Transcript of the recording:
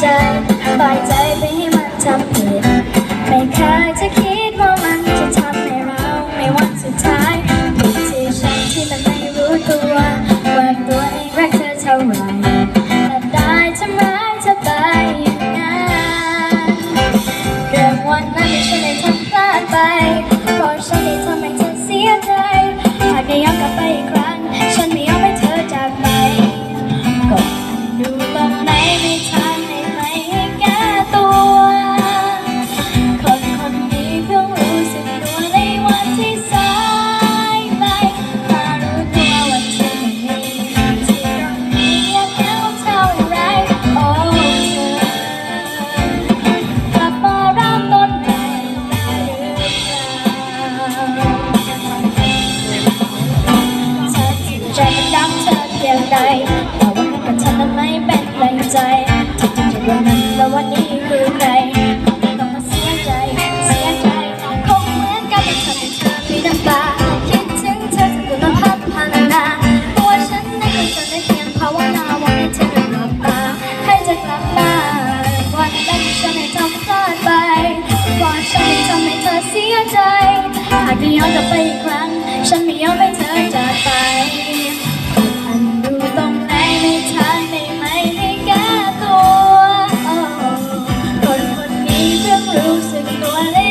ใจปล่อยใจไปให้มันทำผิดไม่เคยจะคิดว่ามันจะทำให้เราในวันสุดท้ายดที่ฉันที่มันไม่รู้ตัวว่าตัวเองรกเธอเท่าไร แต่ว่าคนกับฉันนั้นไม่เป็นแรงใจที่จริงจาวันนั้นและวันนี้คือใครต้องมาเสียใจเสียใจคงเหมือนกันแต่ฉันเธอมีน้ำตาคิดถึงเธอจนตัวพัดพันนาตัวฉันนั้นคงจะได้เพียงภาวนาวันที่เธอกลับมาให้จะกลับมาวันนั้นฉันไม่ทำพลาดไปวันฉันไม่ทำให้เธอเสียใจหากได้ย้อนกลับไปอีกครั้งฉันไม่ยอมให้เธอจากไป Vale.